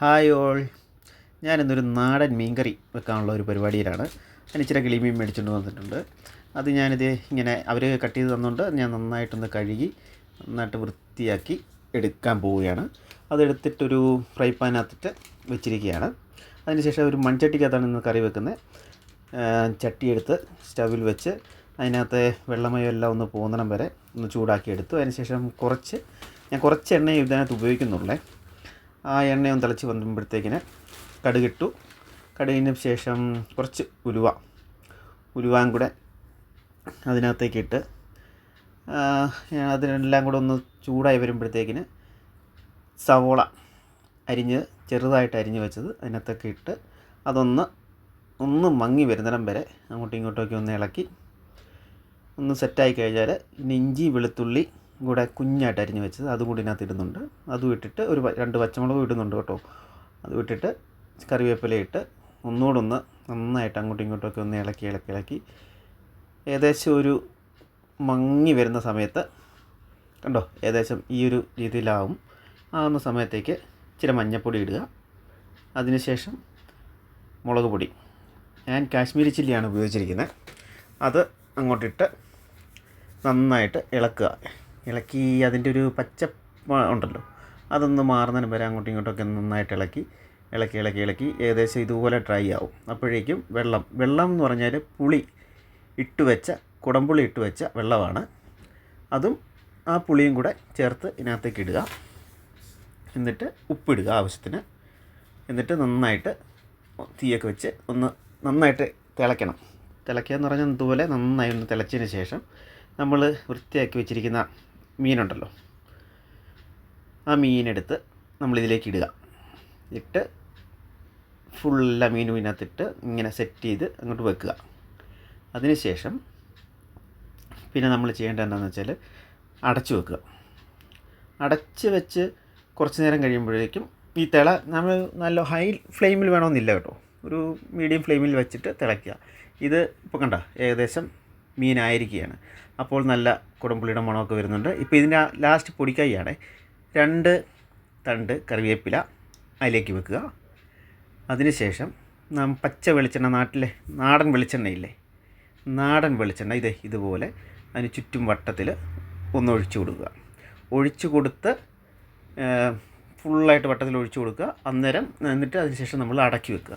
Hi all. ഞാനിന്നൊരു നാടൻ മീൻകറി വെക്കാനുള്ള ഒരു പരിപാടിയിലാണ്. ഞാൻ ഇച്ചിരി കിളിമീൻ മേടിച്ചുകൊണ്ട് വന്നിട്ടുണ്ട്. അത് ഞാനിത് ഇങ്ങനെ അവർ കട്ട് ചെയ്ത് തന്നുകൊണ്ട് ഞാൻ നന്നായിട്ടൊന്ന് കഴുകി നന്നായിട്ട് വൃത്തിയാക്കി എടുക്കാൻ പോവുകയാണ്. അതെടുത്തിട്ടൊരു ഫ്രൈ പാനകത്തിട്ട് വെച്ചിരിക്കുകയാണ്. അതിനുശേഷം ഒരു മൺചട്ടിക്കകത്താണ് ഇന്ന് കറി വെക്കുന്നത് ചട്ടിയെടുത്ത് സ്റ്റവിൽ വെച്ച് അതിനകത്ത് വെള്ളമയം എല്ലാം ഒന്ന് പോകുന്നിടം വരെ ഒന്ന് ചൂടാക്കി എടുത്തു അതിനുശേഷം കുറച്ച് ഞാൻ കുറച്ച് എണ്ണ ഇതിനകത്ത് ഉപയോഗിക്കുന്നുള്ളേ. ആ എണ്ണയൊന്ന് തിളച്ച് വന്നുമ്പോഴത്തേക്കിന് കടുകിട്ടു. കടുകിന് ശേഷം കുറച്ച് ഉലുവ. ഉലുവാൻ കൂടെ അതിനകത്തേക്ക് ഇട്ട് അതിനെല്ലാം കൂടെ ഒന്ന് ചൂടായി വരുമ്പോഴത്തേക്കിന് സവോള അരിഞ്ഞ് ചെറുതായിട്ട് അരിഞ്ഞ് വെച്ചത് അതിനകത്തൊക്കെ ഇട്ട് അതൊന്ന് ഒന്ന് മങ്ങി വരുന്നിടം വരെ അങ്ങോട്ടും ഇങ്ങോട്ടുമൊക്കെ ഒന്ന് ഇളക്കി ഒന്ന് സെറ്റായി കഴിഞ്ഞാൽ ഇഞ്ചി വെളുത്തുള്ളി കൂടെ കുഞ്ഞായിട്ട് അരിഞ്ഞ് വെച്ചത് അതും കൂടി ഇതിനകത്ത് ഇടുന്നുണ്ട്. അതും ഇട്ടിട്ട് ഒരു രണ്ട് പച്ചമുളകും ഇടുന്നുണ്ട് കേട്ടോ. അതും ഇട്ടിട്ട് കറിവേപ്പില ഇട്ട് ഒന്നുകൂടെ ഒന്ന് നന്നായിട്ട് അങ്ങോട്ടും ഇങ്ങോട്ടുമൊക്കെ ഒന്ന് ഇളക്കി ഇളക്കി ഇളക്കി. ഏകദേശം ഒരു മങ്ങി വരുന്ന സമയത്ത് കണ്ടോ ഏകദേശം ഈ ഒരു രീതിയിലാവും. ആവുന്ന സമയത്തേക്ക് ഇച്ചിരി മഞ്ഞൾപ്പൊടി ഇടുക. അതിനുശേഷം മുളക് പൊടി. ഞാൻ കാശ്മീരി ചില്ലിയാണ് ഉപയോഗിച്ചിരിക്കുന്നത്. അത് അങ്ങോട്ടിട്ട് നന്നായിട്ട് ഇളക്കുക. ഇളക്കി അതിന്റെ ഒരു പച്ച ഉണ്ടല്ലോ. അതൊന്ന് മാറുന്നതിന് വരെ അങ്ങോട്ടും ഇങ്ങോട്ടൊക്കെ നന്നായിട്ട് ഇളക്കി ഇളക്കി ഇളക്കി ഇളക്കി ഏകദേശം ഇതുപോലെ ഡ്രൈ ആവും. അപ്പോഴേക്കും വെള്ളം വെള്ളം എന്ന് പറഞ്ഞാൽ പുളി ഇട്ട് വെച്ച കുടംപുളി ഇട്ട് വെച്ച വെള്ളമാണ്. അതും ആ പുളിയും കൂടെ ചേർത്ത് ഇതിനകത്തേക്ക് ഇടുക. എന്നിട്ട് ഉപ്പിടുക ആവശ്യത്തിന്. എന്നിട്ട് നന്നായിട്ട് തീയൊക്കെ വെച്ച് ഒന്ന് നന്നായിട്ട് തിളയ്ക്കണം. തിളയ്ക്കുക എന്ന് പറഞ്ഞാൽ ഇതുപോലെ നന്നായി ഒന്ന് തിളച്ചതിന് ശേഷം നമ്മൾ വൃത്തിയാക്കി വെച്ചിരിക്കുന്ന മീനുണ്ടല്ലോ. ആ മീനെടുത്ത് നമ്മളിതിലേക്ക് ഇടുക. ഇട്ട് ഫുള്ള മീനും ഇതിനകത്തിട്ട് ഇങ്ങനെ സെറ്റ് ചെയ്ത് അങ്ങോട്ട് വെക്കുക. അതിനുശേഷം പിന്നെ നമ്മൾ ചെയ്യേണ്ടത് എന്താണെന്ന് വെച്ചാൽ അടച്ചു വെക്കുക. അടച്ച് വെച്ച് കുറച്ച് നേരം കഴിയുമ്പോഴേക്കും ഈ തിള നമ്മൾ നല്ല ഹൈ ഫ്ലെയിമിൽ വേണമെന്നില്ല കേട്ടോ. ഒരു മീഡിയം ഫ്ലെയിമിൽ വെച്ചിട്ട് തിളയ്ക്കുക. ഇത് ഇപ്പോൾ കണ്ട? ഏകദേശം മീനായിരിക്കുകയാണ്. അപ്പോൾ നല്ല കുടംപുളിയുടെ മണമൊക്കെ വരുന്നുണ്ട്. ഇപ്പോൾ ഇതിന്റെ ലാസ്റ്റ് പൊടിക്കൈയാണ്. രണ്ട് തണ്ട് കറിവേപ്പില അതിലേക്ക് വെക്കുക. അതിനുശേഷം നാം പച്ച വെളിച്ചെണ്ണ നാട്ടിലെ നാടൻ വെളിച്ചെണ്ണയില്ലേ? നാടൻ വെളിച്ചെണ്ണ ഇത് ഇതുപോലെ അതിന് ചുറ്റും വട്ടത്തിൽ ഒന്ന് ഒഴിച്ചു കൊടുക്കുക. ഒഴിച്ചു കൊടുത്ത് ഫുള്ളായിട്ട് വട്ടത്തിൽ ഒഴിച്ചു കൊടുക്കുക. അന്നേരം എന്നിട്ട് അതിനുശേഷം നമ്മൾ അടക്കി വെക്കുക.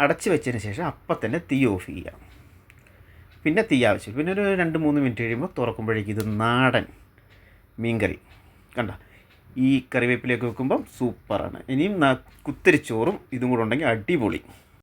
അടച്ചു വെച്ചതിന് ശേഷം അപ്പം തന്നെ തീ ഓഫ് ചെയ്യുക. പിന്നെ തീ ആവശ്യം പിന്നെ ഒരു രണ്ട് മൂന്ന് മിനിറ്റ് കഴിയുമ്പോൾ തുറക്കുമ്പോഴേക്കും ഇത് നാടൻ മീൻകറി. കണ്ട? ഈ കറിവേപ്പിലേക്ക് വെക്കുമ്പം സൂപ്പറാണ്. ഇനിയും കുത്തിരി ചോറും ഇതും കൂടെ ഉണ്ടെങ്കിൽ അടിപൊളി.